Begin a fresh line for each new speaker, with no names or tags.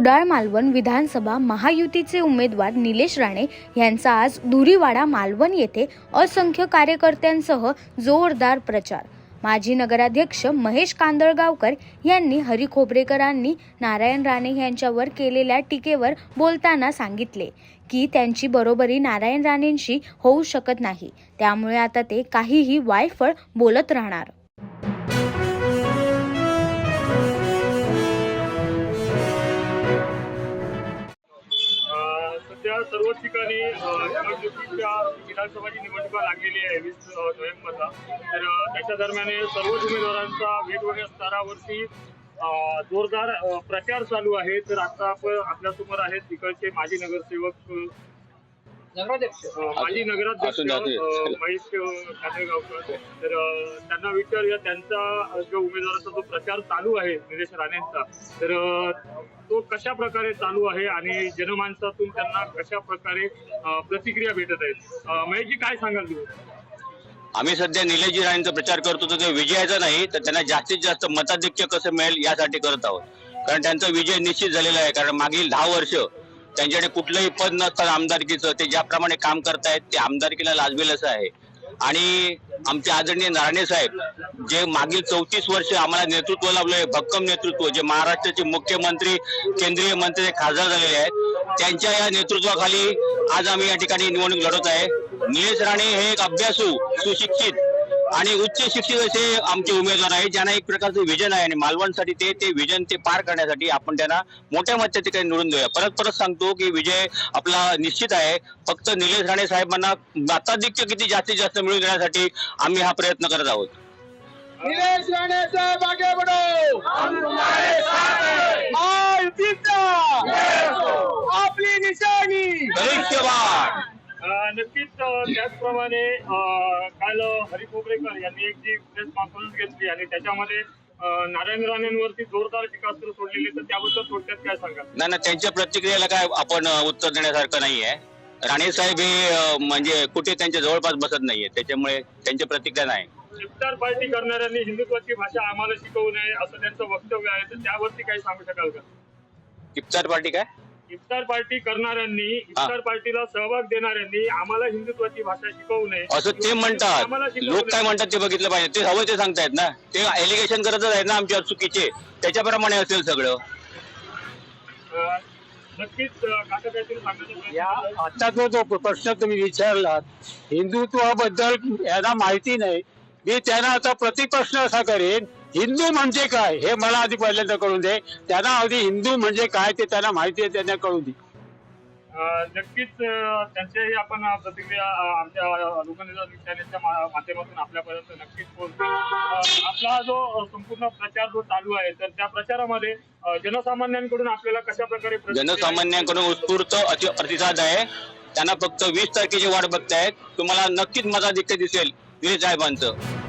कुडाळ मालवण विधानसभा महायुतीचे उमेदवार निलेश राणे यांचा आज धुरीवाडा मालवण येथे असंख्य कार्यकर्त्यांसह जोरदार प्रचार. माजी नगराध्यक्ष महेश कांदळगावकर यांनी हरी खोबरेकरांनी नारायण राणे यांच्यावर केलेल्या टीकेवर बोलताना सांगितले की त्यांची बरोबरी नारायण राणेंशी होऊ शकत नाही. त्यामुळे आता ते काहीही वायफळ बोलत राहणार.
सर्व सर्वच ठिकाणी निवडणुकीच्या विधानसभाची निवडणुका लागलेली आहे वीस नोव्हेंबरला. तर त्याच्या दरम्यान सर्वच उमेदवारांचा वेगवेगळ्या स्तरावरती जोरदार प्रचार चालू आहे. तर आता आपण आपल्यासमोर आहेत तिकडचे माजी नगरसेवक अं, अं, माजी नगराध्यक्ष महेश तर अं, त्यांना विचारूया त्यांचा जो उमेदवाराचा जो प्रचार चालू आहे निलेश राणेंचा तर अं, तो कशा प्रकारे चालू आहे आणि जनमानसातून त्यांना कशा प्रकारे अं, प्रतिक्रिया भेटत आहेत? अं, महेशजी काय सांगाल तुम्ही?
आम्ही सध्या निलेशजी राणेंचा प्रचार करतो तर ते विजयाचा नाही तर त्यांना जास्तीत जास्त मताधिक्य कसं मिळेल यासाठी करत आहोत. कारण त्यांचा विजय निश्चित झालेला आहे कारण मागील दहा वर्ष त्यांच्याकडे कुठलंही पद नसतं आमदारकीचं ते ज्याप्रमाणे काम करतायत ते आमदारकीला लाजवेलच आहे. आणि आमचे आदरणीय नारायणे साहेब जे मागील चौतीस वर्ष आम्हाला नेतृत्व लाभलंय भक्कम नेतृत्व जे महाराष्ट्राचे मुख्यमंत्री केंद्रीय मंत्री खासदार झालेले आहेत त्यांच्या या नेतृत्वाखाली आज आम्ही या ठिकाणी निवडणूक लढवत आहे. निलेश राणे हे एक अभ्यासू सुशिक्षित आणि उच्च शिक्षित असे आमचे उमेदवार आहेत ज्यांना एक प्रकारचं विजन आहे आणि मालवणसाठी ते ते विजन ते पार करण्यासाठी आपण त्यांना मोठ्या मताधिकारी निवडून देऊया. परत परत सांगतो की विजय आपला निश्चित आहे. फक्त निलेश राणे साहेबांना मताधिक्य किती जास्तीत जास्त मिळवून देण्यासाठी आम्ही हा प्रयत्न करत आहोत.
निलेश राणे साहेब आगे बढ़ो. महायुतीचा आपली निशाणी।
नक्कीच त्याचप्रमाणे काल हरी खोबरेकर यांनी एक जी प्रेस कॉन्फरन्स घेतली आणि त्याच्यामध्ये नारायण राणेंवरती जोरदार टीकास्त्र सोडलेली तर त्याबद्दल थोडक्यात काय सांगाल?
नाही ना त्यांच्या प्रतिक्रियेला काय आपण उत्तर देण्यासारखं नाहीये राणे साहेब हे म्हणजे कुठे त्यांच्या जवळपास बसत नाहीये त्याच्यामुळे त्यांची प्रतिक्रिया नाही.
इफ्तार पार्टी करणाऱ्यांनी हिंदुत्वाची भाषा आम्हाला शिकवू नये असं त्यांचं वक्तव्य आहे तर त्यावरती काही सांगू शकाल का?
इफ्तार पार्टी काय?
इफ्तार पार्टी करणाऱ्यांनी इफ्तार पार्टीला सहभाग देणाऱ्यांनी आम्हाला हिंदुत्वाची भाषा शिकवू नये.
असं ते
आम्हाला
म्हणतात
शिकवू
लोक काय
नये.
म्हणतात ते बघितलं पाहिजे. ते हवं ते सांगतायत ना. ते एलिगेशन करतच आहेत ना आमच्या चुकीचे. त्याच्याप्रमाणे असेल सगळं.
अं, नक्कीच अं, काका काहीतरी सांगायचं प्रयत्न
या. आता जो जो प्रश्न तुम्ही विचारलात हिंदुत्वाबद्दल यांना माहिती नाही. मी त्यांना आता प्रतिप्रश्न असा करेन हिंदू म्हणजे काय हे मला आधी पहिल्यांदा कळून दे. त्यांना आधी हिंदू म्हणजे काय ते त्यांना माहिती आहे त्यांना कळून दे.
नक्कीच त्यांच्याही आपण प्रतिक्रिया आमच्या मा- माध्यमातून आपल्यापर्यंत नक्कीच पोहोचतो. आपला जो संपूर्ण प्रचार जो चालू आहे तर त्या प्रचारामध्ये जनसामान्यांकडून आपल्याला कशा प्रकारे
जनसामान्यांकडून उत्स्फूर्त अति- प्रतिसाद आहे. त्यांना फक्त वीस तारखेची वाट बघतायत. तुम्हाला नक्कीच मताधिक्य दिसेल निलेश साहेबांचं.